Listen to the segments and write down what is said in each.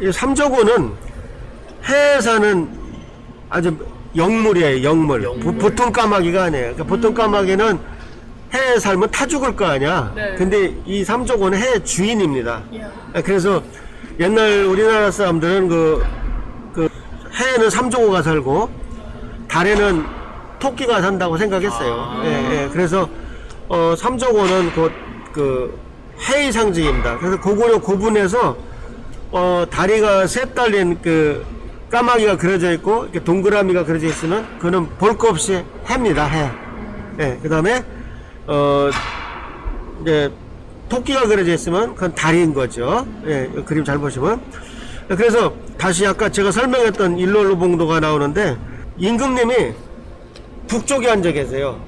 이 삼조고는 해에 사는 아주 영물이에요, 영물. 보, 통 까마귀가 아니에요. 그러니까 보통 까마귀는 해에 살면 타 죽을 거 아니야. 네. 근데 이 삼조고는 해의 주인입니다. 이야. 그래서 옛날 우리나라 사람들은 그, 그 해에는 삼조고가 살고 달에는 토끼가 산다고 생각했어요. 아. 예, 예. 그래서 어, 삼조고는 그, 그 해의 상징입니다. 그래서 고구려 고분에서 어, 다리가 셋 달린 그 까마귀가 그려져 있고 이렇게 동그라미가 그려져 있으면 그는 볼거 없이 해입니다. 해. 예. 그다음에 어 이제 토끼가 그려져 있으면 그건 달인 거죠. 예, 이 그림 잘 보시면. 그래서 다시 아까 제가 설명했던 일롤로봉도가 나오는데 임금님이 북쪽에 앉아 계세요.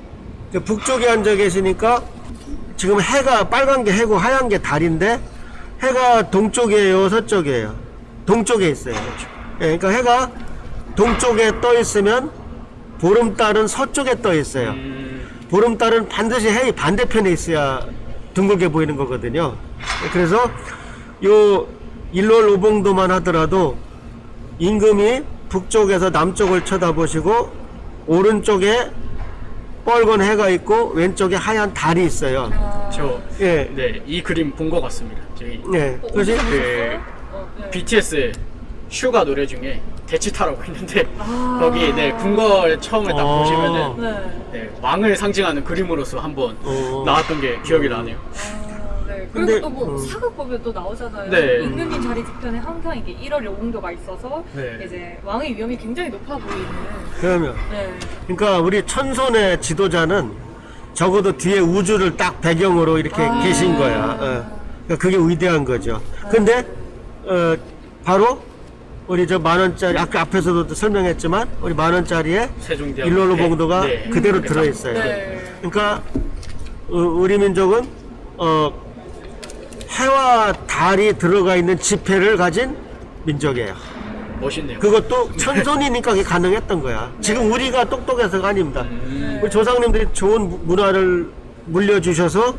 그 북쪽에 앉아 계시니까 지금 해가 빨간 게 해고 하얀 게 달인데 해가 동쪽이에요, 서쪽이에요. 동쪽에 있어요. 예, 그러니까 해가 동쪽에 떠 있으면 보름달은 서쪽에 떠 있어요. 음, 보름달은 반드시 해의 반대편에 있어야 둥글게 보이는 거거든요. 그래서 요 일월 오봉도만 하더라도 임금이 북쪽에서 남쪽을 쳐다보시고 오른쪽에 뻘건 해가 있고 왼쪽에 하얀 달이 있어요. 저, 예, 네, 이 그림 본 것 같습니다. 저기 네. 그것이 어디서 그 보셨어요? 어, 네. BTS 슈가 노래 중에 대치타라고 있는데 아. 거기 네 궁궐 처음에 딱 아. 보시면은 네. 네, 왕을 상징하는 그림으로서 한번 어. 나왔던 게 기억이 나네요. 아, 네. 근데, 그리고 또 뭐 음. 사극 보면 또 나오잖아요. 네. 임금님 자리 뒤편에 항상 이게 1월 오공도가 있어서 네. 이제 왕의 위험이 굉장히 높아 보이는. 그러면 네. 그러니까 우리 천손의 지도자는 적어도 뒤에 우주를 딱 배경으로 이렇게 아. 계신 거야. 어. 그러니까 그게 위대한 거죠. 근데 어, 바로 우리 저 만 원짜리 아까 앞에서도 설명했지만 우리 만 원짜리에 세종대왕 일롤로 네, 봉도가 네. 그대로 그렇죠. 들어 있어요. 네. 그러니까 어, 우리 민족은 어, 해와 달이 들어가 있는 지폐를 가진 민족이에요. 멋있네요. 그것도 천손이니까 그게 가능했던 거야. 지금 우리가 똑똑해서가 아닙니다. 음, 우리 조상님들이 좋은 무- 문화를 물려주셔서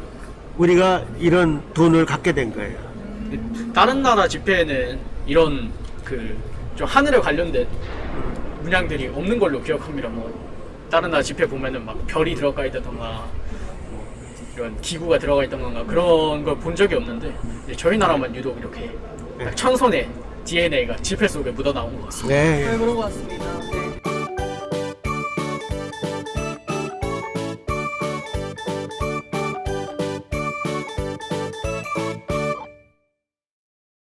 우리가 이런 돈을 갖게 된 거예요. 다른 나라 집회에는 이런 그 좀 하늘에 관련된 문양들이 없는 걸로 기억합니다. 뭐 다른 나라 집회 보면은 막 별이 들어가 있다던가 뭐 이런 기구가 들어가 있다던가 그런 걸 본 적이 없는데 이제 저희 나라만 유독 이렇게 네. 천손의 DNA가 지폐 속에 묻어 나온 것 같습니다. 네. 네, 그런 것 같습니다. 네.